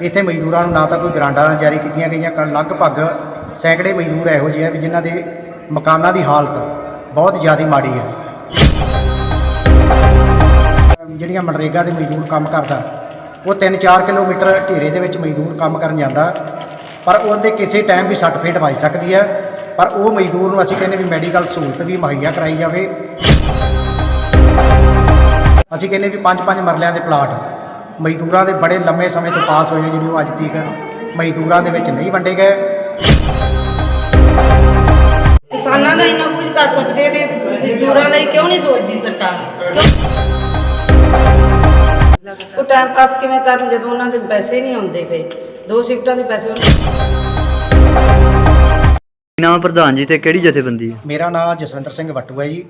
ਇੱਥੇ ਮਜ਼ਦੂਰਾਂ ਨੂੰ ਨਾ ਤਾਂ ਕੋਈ ਗਰਾਂਟਾਂ ਜਾਰੀ ਕੀਤੀਆਂ ਗਈਆਂ, ਕ- ਲਗਭਗ ਸੈਂਕੜੇ ਮਜ਼ਦੂਰ ਇਹੋ ਜਿਹੇ ਆ ਵੀ ਜਿਨ੍ਹਾਂ ਦੇ ਮਕਾਨਾਂ ਦੀ ਹਾਲਤ ਬਹੁਤ ਜ਼ਿਆਦਾ ਮਾੜੀ ਹੈ ਜਿਹੜੀਆਂ ਮਨਰੇਗਾ ਦੇ ਮਜ਼ਦੂਰ ਕੰਮ ਕਰਦਾ, ਉਹ 3-4 ਕਿਲੋਮੀਟਰ ਢੇਰੇ ਦੇ ਵਿੱਚ ਮਜ਼ਦੂਰ ਕੰਮ ਕਰਨ ਜਾਂਦਾ, ਪਰ ਉਹਦੇ ਕਿਸੇ ਟਾਈਮ ਵੀ ਸੱਟ ਫੇਟ ਵੱਜ ਸਕਦੀ ਹੈ ਪਰ ਉਹ ਮਜ਼ਦੂਰ ਨੂੰ ਅਸੀਂ ਕਹਿੰਦੇ ਵੀ ਮੈਡੀਕਲ ਸਹੂਲਤ ਵੀ ਮੁਹੱਈਆ ਕਰਾਈ ਜਾਵੇ। ਅਸੀਂ ਕਹਿੰਦੇ ਵੀ ਪੰਜ ਪੰਜ ਮਰਲਿਆਂ ਦੇ ਪਲਾਟ ਮਜ਼ਦੂਰਾਂ ਦੇ ਬੜੇ ਲੰਮੇ ਸਮੇਂ ਤੋਂ ਪਾਸ ਹੋਏ ਜਿਹੜੇ ਉਹ ਅੱਜ ਤੱਕ ਮਜ਼ਦੂਰਾਂ ਦੇ ਵਿੱਚ ਨਹੀਂ ਵੰਡੇ ਗਏ। ਕਿਸਾਨਾਂ ਦਾ ਇੰਨਾ ਕੁਝ ਕਰ ਸਕਦੇ ਤੇ ਮਜ਼ਦੂਰਾਂ ਲਈ ਕਿਉਂ ਨਹੀਂ ਸੋਚਦੀ ਸਰਕਾਰ? ਉਹ ਟਾਈਮ ਪਾਸ ਕਿਵੇਂ ਕਰਨ ਜਦੋਂ ਉਹਨਾਂ ਦੇ ਪੈਸੇ ਨਹੀਂ ਆਉਂਦੇ ਪਏ? ਦੋ ਸ਼ਿਫਟਾਂ ਦੇ ਪੈਸੇ ਉਹਨਾਂ ਨਾਮ ਪ੍ਰਧਾਨ ਜੀ ਤੇ ਕਿਹੜੀ ਜਥੇਬੰਦੀ ਹੈ ਮੇਰਾ ਨਾਮ ਜਸਵਿੰਦਰ ਸਿੰਘ ਵੱਟੂ ਹੈ ਜੀ।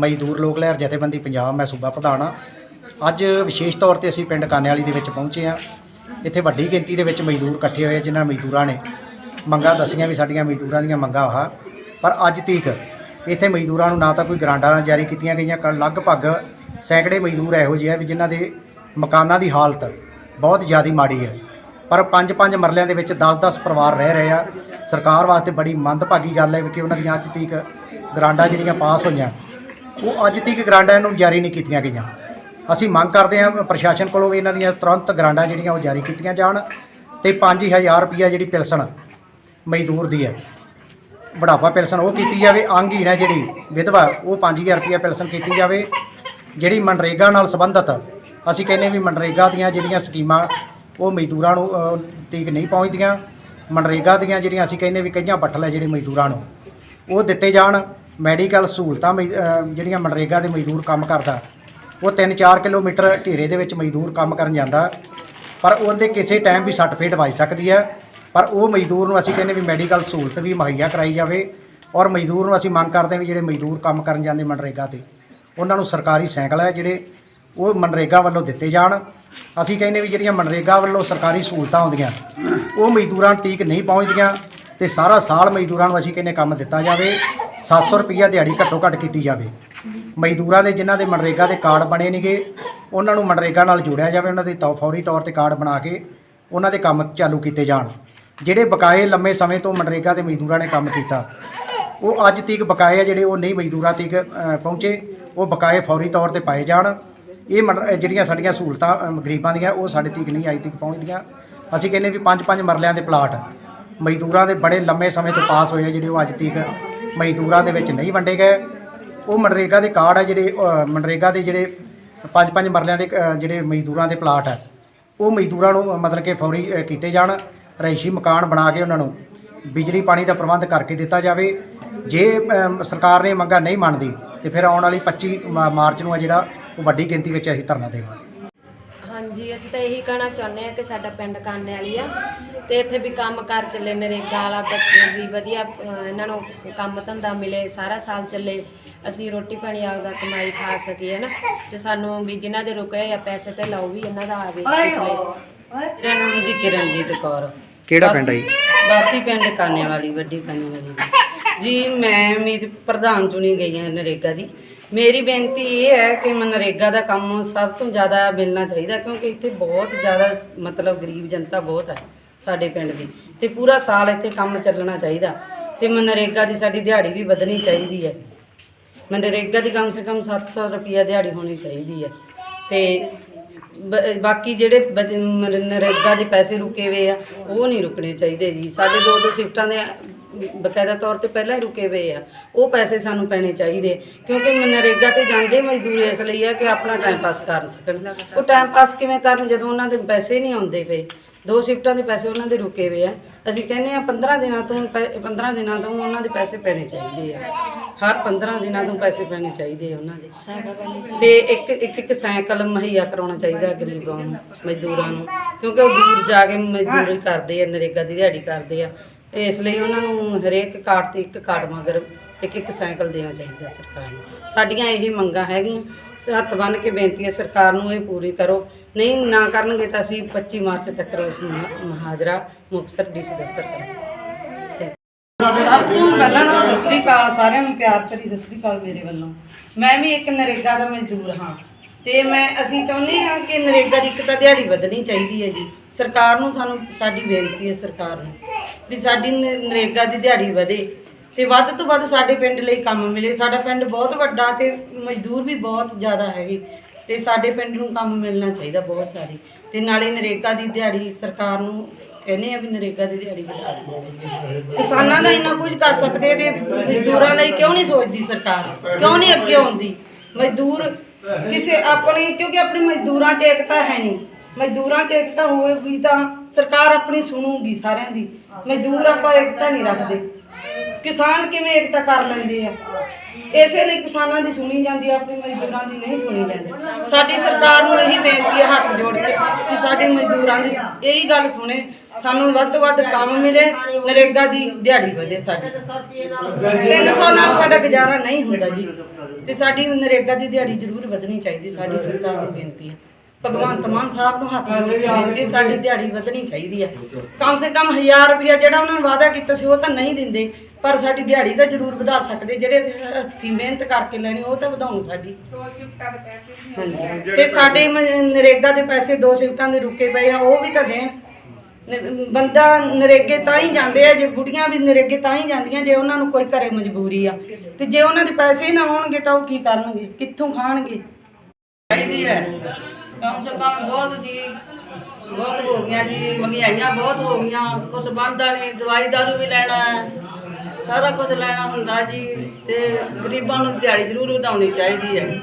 ਮਜ਼ਦੂਰ ਲੋਕ ਲਹਿਰ ਜਥੇਬੰਦੀ ਪੰਜਾਬ ਮੈਂ ਸੂਬਾ ਪ੍ਰਧਾਨ ਹਾਂ। ਅੱਜ ਵਿਸ਼ੇਸ਼ ਤੌਰ ਤੇ ਅਸੀਂ ਪਿੰਡ ਕਾਨੇਵਾਲੀ ਦੇ ਵਿੱਚ ਪਹੁੰਚੇ ਹਾਂ। ਇੱਥੇ ਵੱਡੀ ਗਿਣਤੀ ਦੇ ਵਿੱਚ ਮਜ਼ਦੂਰ ਇਕੱਠੇ ਹੋਏ ਜਿਨ੍ਹਾਂ ਮਜ਼ਦੂਰਾਂ ਨੇ ਮੰਗਾਂ ਦੱਸੀਆਂ ਵੀ ਸਾਡੀਆਂ ਮਜ਼ਦੂਰਾਂ ਦੀਆਂ ਮੰਗਾਂ ਆਹ। ਪਰ ਅੱਜ ਤੀਕ ਇੱਥੇ ਮਜ਼ਦੂਰਾਂ ਨੂੰ ਨਾ ਤਾਂ ਕੋਈ ਗਰਾਂਟਾਂ ਜਾਰੀ ਕੀਤੀਆਂ ਗਈਆਂ, ਕ- ਲਗਭਗ ਸੈਂਕੜੇ ਮਜ਼ਦੂਰ ਇਹੋ ਜਿਹੇ ਆ ਵੀ ਜਿਨ੍ਹਾਂ ਦੇ ਮਕਾਨਾਂ ਦੀ ਹਾਲਤ ਬਹੁਤ ਜ਼ਿਆਦਾ ਮਾੜੀ ਹੈ। ਪਰ ਪੰਜ ਪੰਜ ਮਰਲਿਆਂ ਦੇ ਵਿੱਚ 10-10 ਪਰਿਵਾਰ ਰਹਿ ਰਹੇ ਆ। ਸਰਕਾਰ ਵਾਸਤੇ ਬੜੀ ਮੰਦਭਾਗੀ ਗੱਲ ਹੈ ਕਿ ਉਹਨਾਂ ਦੀਆਂ ਅੱਜ ਤੀਕ ਗਰਾਂਡਾਂ ਜਿਹੜੀਆਂ ਪਾਸ ਹੋਈਆਂ, ਉਹ ਅੱਜ ਤੀਕ ਗਰਾਂਡਾਂ ਨੂੰ ਜਾਰੀ ਨਹੀਂ ਕੀਤੀਆਂ ਗਈਆਂ। ਅਸੀਂ ਮੰਗ ਕਰਦੇ ਹਾਂ ਪ੍ਰਸ਼ਾਸਨ ਕੋਲੋਂ ਵੀ ਇਹਨਾਂ ਦੀਆਂ ਤੁਰੰਤ ਗਰਾਂਡਾਂ ਜਿਹੜੀਆਂ ਉਹ ਜਾਰੀ ਕੀਤੀਆਂ ਜਾਣ ਤੇ 5000 ਰੁਪਈਆ ਜਿਹੜੀ ਪਿਲਸਣ ਮਜ਼ਦੂਰ ਦੀ ਹੈ, ਬੁਢਾਪਾ ਪਿਲਸਣ ਉਹ ਕੀਤੀ ਜਾਵੇ ਅੰਗਹੀਣ ਹੈ ਜਿਹੜੀ ਵਿਧਵਾ, ਉਹ 5000 ਰੁਪਈਆ ਪਿਲਸਣ ਕੀਤੀ ਜਾਵੇ, ਜਿਹੜੀ ਮਨਰੇਗਾ ਨਾਲ ਸੰਬੰਧਿਤ, ਅਸੀਂ ਕਹਿੰਦੇ ਵੀ ਮਨਰੇਗਾ ਦੀਆਂ ਜਿਹੜੀਆਂ ਸਕੀਮਾਂ, ਉਹ ਮਜ਼ਦੂਰਾਂ ਨੂੰ ਤੀਕ ਨਹੀਂ ਪਹੁੰਚਦੀਆਂ, ਮਨਰੇਗਾ ਦੀਆਂ ਜਿਹੜੀਆਂ ਅਸੀਂ ਕਹਿੰਦੇ ਵੀ ਕਈਆਂ ਬੱਠਲ ਹੈ ਜਿਹੜੇ ਮਜ਼ਦੂਰਾਂ ਨੂੰ, ਉਹ ਦਿੱਤੇ ਜਾਣ, ਮੈਡੀਕਲ ਸਹੂਲਤਾਂ ਮਜ਼- ਜਿਹੜੀਆਂ ਮਨਰੇਗਾ ਦੇ ਮਜ਼ਦੂਰ ਕੰਮ ਕਰਦਾ ਉਹ 3-4 ਕਿਲੋਮੀਟਰ ਢੇਰੇ ਦੇ ਵਿੱਚ ਮਜ਼ਦੂਰ ਕੰਮ ਕਰਨ ਜਾਂਦਾ। ਪਰ ਉਹਦੇ ਕਿਸੇ ਟਾਈਮ ਵੀ ਸੱਟ ਫੇਟ ਵੱਜ ਸਕਦੀ ਹੈ। ਪਰ ਉਹ ਮਜ਼ਦੂਰ ਨੂੰ ਅਸੀਂ ਕਹਿੰਦੇ ਵੀ ਮੈਡੀਕਲ ਸਹੂਲਤ ਵੀ ਮੁਹੱਈਆ ਕਰਾਈ ਜਾਵੇ ਔਰ ਮਜ਼ਦੂਰ ਨੂੰ ਅਸੀਂ ਮੰਗ ਕਰਦੇ ਹਾਂ ਵੀ ਜਿਹੜੇ ਮਜ਼ਦੂਰ ਕੰਮ ਕਰਨ ਜਾਂਦੇ ਮਨਰੇਗਾ ਤੇ, ਉਹਨਾਂ ਨੂੰ ਸਰਕਾਰੀ ਸਾਈਕਲ ਹੈ ਜਿਹੜੇ ਉਹ ਮਨਰੇਗਾ ਵੱਲੋਂ ਦਿੱਤੇ ਜਾਣ। ਅਸੀਂ ਕਹਿੰਦੇ ਵੀ ਜਿਹੜੀਆਂ ਮਨਰੇਗਾ ਵੱਲੋਂ ਸਰਕਾਰੀ ਸਹੂਲਤਾਂ ਆਉਂਦੀਆਂ, ਉਹ ਮਜ਼ਦੂਰਾਂ ਠੀਕ ਨਹੀਂ ਪਹੁੰਚਦੀਆਂ ਤੇ ਸਾਰਾ ਸਾਲ ਮਜ਼ਦੂਰਾਂ ਨੂੰ ਅਸੀਂ ਕਹਿੰਦੇ ਕੰਮ ਦਿੱਤਾ ਜਾਵੇ। 700 ਰੁਪਈਆ ਦਿਹਾੜੀ ਘੱਟੋ ਘੱਟ ਕੀਤੀ ਜਾਵੇ। ਮਜ਼ਦੂਰਾਂ ਦੇ ਜਿਨ੍ਹਾਂ ਦੇ ਮਨਰੇਗਾ ਦੇ ਕਾਰਡ ਬਣੇ ਨੇਗੇ, ਉਹਨਾਂ ਨੂੰ ਮਨਰੇਗਾ ਨਾਲ ਜੋੜਿਆ ਜਾਵੇ, ਉਹਨਾਂ ਦੇ ਤੌ, ਫੌਰੀ ਤੌਰ ਤੇ ਕਾਰਡ ਬਣਾ ਕੇ ਉਹਨਾਂ ਦੇ ਕੰਮ ਚਾਲੂ ਕੀਤੇ ਜਾਣ। ਜਿਹੜੇ ਬਕਾਏ ਲੰਮੇ ਸਮੇਂ ਤੋਂ ਮਨਰੇਗਾ ਦੇ ਮਜ਼ਦੂਰਾਂ ਨੇ ਕੰਮ ਕੀਤਾ, ਉਹ ਅੱਜ ਤੀਕ ਬਕਾਏ ਆ, ਜਿਹੜੇ ਉਹ ਨਹੀਂ ਮਜ਼ਦੂਰਾਂ ਤੱਕ ਪਹੁੰਚੇ, ਉਹ ਬਕਾਏ ਫੌਰੀ ਤੌਰ ਤੇ ਪਾਏ ਜਾਣ। ਇਹ ਮਨ- ਜਿਹੜੀਆਂ ਸਾਡੀਆਂ ਸਹੂਲਤਾਂ ਗਰੀਬਾਂ ਦੀਆਂ, ਉਹ ਸਾਡੇ ਤੀਕ ਨਹੀਂ ਅੱਜ ਤੱਕ ਪਹੁੰਚਦੀਆਂ। ਅਸੀਂ ਕਹਿੰਦੇ ਵੀ ਪੰਜ ਪੰਜ ਮਰਲਿਆਂ ਦੇ ਪਲਾਟ, ਮਜ਼ਦੂਰਾਂ ਦੇ ਬੜੇ ਲੰਮੇ ਸਮੇਂ ਤੋਂ ਪਾਸ ਹੋਏ ਜਿਹੜੇ ਉਹ ਅੱਜ ਤੱਕ ਮਜ਼ਦੂਰਾਂ ਦੇ ਵਿੱਚ ਨਹੀਂ ਵੰਡੇ ਗਏ। ਉਹ ਮਨਰੇਗਾ ਦੇ ਕਾਰਡ ਆ ਜਿਹੜੇ ਅ, ਮਨਰੇਗਾ ਦੇ ਜਿਹੜੇ ਪੰਜ ਪੰਜ ਮਰਲਿਆਂ ਦੇ ਅ, ਜਿਹੜੇ ਮਜ਼ਦੂਰਾਂ ਦੇ ਪਲਾਟ ਆ ਉਹ ਮਜ਼ਦੂਰਾਂ ਨੂੰ ਮਤਲਬ ਕਿ ਫੌਰੀ ਅ, ਕੀਤੇ ਜਾਣ ਰਹਾਇਸ਼ੀ ਮਕਾਨ ਬਣਾ ਕੇ ਉਹਨਾਂ ਨੂੰ ਬਿਜਲੀ ਪਾਣੀ ਦਾ ਪ੍ਰਬੰਧ ਕਰਕੇ ਦਿੱਤਾ ਜਾਵੇ। ਜੇ ਅਮ, ਸਰਕਾਰ ਨੇ ਮੰਗਾਂ ਨਹੀਂ ਮੰਨਦੀ ਤੇ ਫਿਰ ਆਉਣ ਵਾਲੀ 25 ਮਾ- ਮਾਰਚ ਨੂੰ ਆ ਜਿਹੜਾ ਉਹ ਵੱਡੀ ਗਿਣਤੀ ਵਿੱਚ ਅਸੀਂ ਧਰਨਾ ਦੇਵਾਂਗੇ। ਹਾਂਜੀ ਅਸੀਂ ਤਾਂ ਇਹੀ ਕਹਿਣਾ ਚਾਹੁੰਦੇ ਆ ਕਿ ਸਾਡਾ ਪਿੰਡ ਕਾਨੇ ਵਾਲੀ ਆ ਤੇ ਇੱਥੇ ਵੀ ਕੰਮ ਕਾਰ ਚੱਲੇ ਨਰੇਗਾ ਵਾਲਾ ਬੱਚੇ ਵੀ ਵਧੀਆ ਅਹ, ਇਹਨਾਂ ਨੂੰ ਕੰਮ ਧੰਦਾ ਮਿਲੇ ਸਾਰਾ ਸਾਲ ਚੱਲੇ ਅਸੀਂ ਰੋਟੀ ਪਾਣੀ ਆਪਦਾ ਕਮਾਈ ਖਾ ਸਕੀਏ ਨਾ ਤੇ ਸਾਨੂੰ ਵੀ ਜਿਨ੍ਹਾਂ ਦੇ ਰੁਕੇ ਆ ਪੈਸੇ ਤੇ ਲਾਓ ਵੀ ਇਹਨਾਂ ਦਾ ਆਵੇ ਪਿਛਲੇ। ਮੇਰਾ ਨਾਮ ਜੀ ਕਿਰਨਜੀਤ ਕੌਰ। ਕਿਹੜਾ ਪਿੰਡ ਹੈ ਜੀ? ਬਾਸੀ ਪਿੰਡ ਕਾਨੇ ਵਾਲੀ ਵੱਡੀ ਕਾਨੇ ਵਾਲੀ। ਜੀ ਮੈਂ ਮੇਰੀ ਪ੍ਰਧਾਨ ਚੁਣੀ ਗਈ ਹਾਂ ਨਰੇਗਾ ਦੀ। ਮੇਰੀ ਬੇਨਤੀ ਇਹ ਹੈ ਕਿ ਮਨਰੇਗਾ ਦਾ ਕੰਮ ਸਭ ਤੋਂ ਜ਼ਿਆਦਾ ਮਿਲਣਾ ਚਾਹੀਦਾ, ਕਿਉਂਕਿ ਇੱਥੇ ਬਹੁਤ ਜ਼ਿਆਦਾ ਮਤਲਬ ਗਰੀਬ ਜਨਤਾ ਬਹੁਤ ਹੈ ਸਾਡੇ ਪਿੰਡ ਦੀ, ਤੇ ਪੂਰਾ ਸਾਲ ਇੱਥੇ ਕੰਮ ਚੱਲਣਾ ਚਾਹੀਦਾ, ਤੇ ਮਨਰੇਗਾ ਦੀ ਸਾਡੀ ਦਿਹਾੜੀ ਵੀ ਵਧਣੀ ਚਾਹੀਦੀ ਹੈ। ਮਨਰੇਗਾ ਦੀ ਕਮ ਸੇ ਕਮ 700 ਰੁਪਈਆ ਦਿਹਾੜੀ ਹੋਣੀ ਚਾਹੀਦੀ ਹੈ, ਤੇ ਬ- ਬਾਕੀ ਜਿਹੜੇ ਬ- ਨਰੇਗਾ ਦੇ ਪੈਸੇ ਰੁਕੇ ਹੋਏ ਆ, ਉਹ ਨਹੀਂ ਰੁਕਣੇ ਚਾਹੀਦੇ ਜੀ। ਸਾਡੇ ਦੋ ਦੋ ਸ਼ਿਫਟਾਂ ਦੇ ਬਕਾਇਦਾ ਤੌਰ ਤੇ ਪਹਿਲਾਂ ਹੀ ਰੁਕੇ ਹੋਏ ਆ। ਉਹ ਪੈਸੇ ਸਾਨੂੰ ਪੈਣੇ ਚਾਹੀਦੇ, ਕਿਉਂਕਿ ਨਰੇਗਾ ਤੇ ਜਾਂਦੇ ਮਜ਼ਦੂਰ ਇਸ ਲਈ ਆ ਕਿ ਆਪਣਾ ਟਾਈਮ ਪਾਸ ਕਰ ਸਕਣ। ਉਹ ਟਾਈਮ ਪਾਸ ਕਿਵੇਂ ਕਰਨ ਜਦੋਂ ਉਹਨਾਂ ਦੇ ਪੈਸੇ ਨਹੀਂ ਆਉਂਦੇ ਪਏ? ਦੋ ਸ਼ਿਫਟਾਂ ਦੇ ਪੈਸੇ ਉਹਨਾਂ ਦੇ ਰੁਕੇ ਹੋਏ ਆ। ਅਸੀਂ ਕਹਿੰਦੇ ਆ 15 ਦਿਨਾਂ ਤੋਂ 15 ਦਿਨਾਂ ਤੋਂ ਉਹਨਾਂ ਦੇ ਪੈਸੇ ਪੈਣੇ ਚਾਹੀਦੇ ਆ। ਹਰ 15 ਦਿਨਾਂ ਤੋਂ ਪੈਸੇ ਪੈਣੇ ਚਾਹੀਦੇ ਆ ਉਹਨਾਂ ਦੇ। ਤੇ ਇੱਕ ਇੱਕ ਇੱਕ ਸਾਈਕਲ ਮੁਹੱਈਆ ਕਰਾਉਣਾ ਚਾਹੀਦਾ ਗਰੀਬਾਂ ਨੂੰ, ਮਜ਼ਦੂਰਾਂ ਨੂੰ, ਕਿਉਂਕਿ ਉਹ ਦੂਰ ਜਾ ਕੇ ਮਜ਼ਦੂਰੀ ਕਰਦੇ ਆ, ਨਰੇਗਾ ਦੀ ਦਿਹਾੜੀ ਕਰਦੇ ਆ। ਇਸ ਲਈ ਉਹਨਾਂ ਨੂੰ ਹਰੇਕ ਕਾਰਡ ਤੇ ਇੱਕ ਕਾਰਡ ਮਗਰ ਇੱਕ ਇੱਕ ਸਾਈਕਲ ਦੇਣਾ ਚਾਹੀਦਾ ਸਰਕਾਰ ਨੂੰ। ਸਾਡੀਆਂ ਇਹ ਮੰਗਾਂ ਹੈਗੀਆਂ। ਸ- ਹੱਥ ਬੰਨ੍ਹ ਕੇ ਬੇਨਤੀ ਹੈ ਸਰਕਾਰ ਨੂੰ ਇਹ ਪੂਰੀ ਕਰੋ। ਨਹੀਂ ਨਾ ਕਰਨਗੇ ਤਾਂ ਅਸੀਂ 25 ਮਾਰਚ ਤੱਕ ਉਸ ਮੁਹਾ- ਮੁਹਾਜਰਾ ਮੁਕਤਸਰ ਡੀਸੀ ਦਫ਼ਤਰ ਕਰਾਂਗੇ। ਸਭ ਤੋਂ ਪਹਿਲਾਂ ਤਾਂ ਸਤਿ ਸ੍ਰੀ ਅਕਾਲ, ਸਾਰਿਆਂ ਨੂੰ ਪਿਆਰ ਭਰੀ ਸਤਿ ਸ੍ਰੀ ਅਕਾਲ ਮੇਰੇ ਵੱਲੋਂ। ਮੈਂ ਵੀ ਇੱਕ ਨਰੇਗਾ ਦਾ ਮਜ਼ਦੂਰ ਹਾਂ। ਤੇ ਮੈਂ, ਅਸੀਂ ਚਾਹੁੰਦੇ ਹਾਂ ਕਿ ਨਰੇਗਾ ਦੀ ਇੱਕ ਤਾਂ ਦਿਹਾੜੀ ਵਧਣੀ ਚਾਹੀਦੀ ਹੈ ਜੀ। ਸਰਕਾਰ ਨੂੰ ਸਾਨੂੰ, ਸਾਡੀ ਬੇਨਤੀ ਹੈ ਸਰਕਾਰ ਨੂੰ ਵੀ ਸਾਡੀ ਨ- ਨਰੇਗਾ ਦੀ ਦਿਹਾੜੀ ਵਧੇ ਤੇ ਵੱਧ ਤੋਂ ਵੱਧ ਸਾਡੇ ਪਿੰਡ ਲਈ ਕੰਮ ਮਿਲੇ। ਸਾਡਾ ਪਿੰਡ ਬਹੁਤ ਵੱਡਾ ਤੇ ਮਜ਼ਦੂਰ ਵੀ ਬਹੁਤ ਜ਼ਿਆਦਾ ਹੈਗੇ ਤੇ ਸਾਡੇ ਪਿੰਡ ਨੂੰ ਕੰਮ ਮਿਲਣਾ ਚਾਹੀਦਾ ਬਹੁਤ ਸਾਰੀ। ਤੇ ਨਾਲੇ ਨਰੇਗਾ ਦੀ ਦਿਹਾੜੀ ਸਰਕਾਰ ਨੂੰ ਕਹਿੰਦੇ ਆ ਵੀ ਨਰੇਗਾ ਦੀ ਦਿਹਾੜੀ ਵਧਾ ਦਿਓ। ਕਿਸਾਨਾਂ ਦਾ ਇੰਨਾ ਕੁਝ ਕਰ ਸਕਦੇ ਤੇ ਮਜ਼ਦੂਰਾਂ ਲਈ ਕਿਉਂ ਨਹੀਂ ਸੋਚਦੀ ਸਰਕਾਰ? ਕਿਉਂ ਨਹੀਂ ਅੱਗੇ ਆਉਂਦੀ? ਮਜ਼ਦੂਰ ਕਿਸੇ ਆਪਣੇ, ਕਿਉਂਕਿ ਆਪਣੇ ਮਜ਼ਦੂਰਾਂ 'ਚ ਏਕਤਾ ਹੈ ਨਹੀਂ। ਮਜ਼ਦੂਰਾਂ 'ਚ ਏਕਤਾ ਹੋਵੇਗੀ ਤਾਂ ਸਰਕਾਰ ਆਪਣੀ ਸੁਣੂਗੀ ਸਾਰਿਆਂ ਦੀ। ਮਜ਼ਦੂਰ ਆਪਾਂ ਏਕਤਾ ਨਹੀਂ ਰੱਖਦੇ। ਕਿਸਾਨ ਕਿਵੇਂ ਏਕਤਾ ਕਰ ਲੈਂਦੇ ਆ? ਇਸੇ ਲਈ ਕਿਸਾਨਾਂ ਦੀ ਸੁਣੀ ਜਾਂਦੀ ਆ, ਆਪਣੀ ਮਜ਼ਦੂਰਾਂ ਦੀ ਨਹੀਂ ਸੁਣੀ ਜਾਂਦੀ। ਸਾਡੀ ਸਰਕਾਰ ਨੂੰ ਇਹੀ ਬੇਨਤੀ ਹੈ ਹੱਥ ਜੋੜ ਕੇ ਕਿ ਸਾਡੇ ਮਜ਼ਦੂਰਾਂ ਦੀ ਇਹੀ ਗੱਲ ਸੁਣੇ, ਸਾਨੂੰ ਵੱਧ ਤੋਂ ਵੱਧ ਕੰਮ ਮਿਲੇ, ਨਰੇਗਾ ਦੀ ਦਿਹਾੜੀ ਵਧੇ ਸਾਡੀ। 300 ਨਾਲ ਸਾਡਾ ਗੁਜ਼ਾਰਾ ਨਹੀਂ ਹੁੰਦਾ ਜੀ। ਤੇ ਸਾਡੀ ਨਰੇਗਾ ਦੀ ਦਿਹਾੜੀ ਜ਼ਰੂਰ ਵਧਣੀ ਚਾਹੀਦੀ, ਸਾਡੀ ਸਰਕਾਰ ਨੂੰ ਬੇਨਤੀ ਹੈ ਭਗਵੰਤ ਮਾਨ ਸਾਹਿਬ ਨੂੰ ਹੱਥ ਜੋੜ ਕੇ ਬੇਨਤੀ ਸਾਡੀ ਦਿਹਾੜੀ ਵਧਣੀ ਚਾਹੀਦੀ ਹੈ ਕਮ ਸੇ ਕਮ 1000 ਰੁਪਇਆ ਜਿਹੜਾ ਉਹਨਾਂ ਨੇ ਵਾਅਦਾ ਕੀਤਾ ਸੀ ਉਹ ਤਾਂ ਨਹੀਂ ਦਿੰਦੇ। ਪਰ ਸਾਡੀ ਦਿਹਾੜੀ ਤਾਂ ਜ਼ਰੂਰ ਵਧਾ ਸਕਦੇ ਜਿਹੜੇ ਹੱਥੀਂ ਮਿਹਨਤ ਕਰਕੇ ਲੈਣੀ ਉਹ ਤਾਂ ਵਧਾਉਣ ਸਾਡੀ। ਤੇ ਸਾਡੇ ਨਰੇਗਾ ਦੇ ਪੈਸੇ ਦੋ ਸ਼ਿਫਟਾਂ ਦੇ ਰੁਕੇ ਪਏ ਆ ਉਹ ਵੀ ਤਾਂ ਦੇਣ। ਬੰਦਾ ਨਰੇਗੇ ਤਾਂ ਹੀ ਜਾਂਦੇ ਆ ਜੇ ਬੁੜੀਆਂ ਵੀ ਨਰੇਗੇ ਤਾਂ ਹੀ ਜਾਂਦੀਆਂ ਜੇ ਉਹਨਾਂ ਨੂੰ ਕੋਈ ਘਰੇ ਮਜਬੂਰੀ ਆ। ਤੇ ਜੇ ਉਹਨਾਂ ਦੇ ਪੈਸੇ ਹੀ ਨਾ ਹੋਣਗੇ ਤਾਂ ਉਹ ਕੀ ਕਰਨਗੇ? ਕਿੱਥੋਂ ਖਾਣਗੇ? ਚਾਹੀਦੀ ਹੈ। ਕਮ ਸੇ ਕਮ ਬਹੁਤ ਜੀ, ਬਹੁਤ ਹੋ ਗਿਆ ਜੀ, ਮਹਿੰਗਾਈਆਂ ਬਹੁਤ ਹੋ ਗਈਆਂ, ਕੁਛ ਬਣਦਾ ਨਹੀਂ, ਦਵਾਈ ਦਾਰੂ ਵੀ ਲੈਣਾ ਹੈ, ਸਾਰਾ ਕੁਝ ਲੈਣਾ ਹੁੰਦਾ ਜੀ, ਤੇ ਗਰੀਬਾਂ ਨੂੰ ਦਿਹਾੜੀ ਜ਼ਰੂਰ ਵਧਾਉਣੀ ਚਾਹੀਦੀ ਹੈ।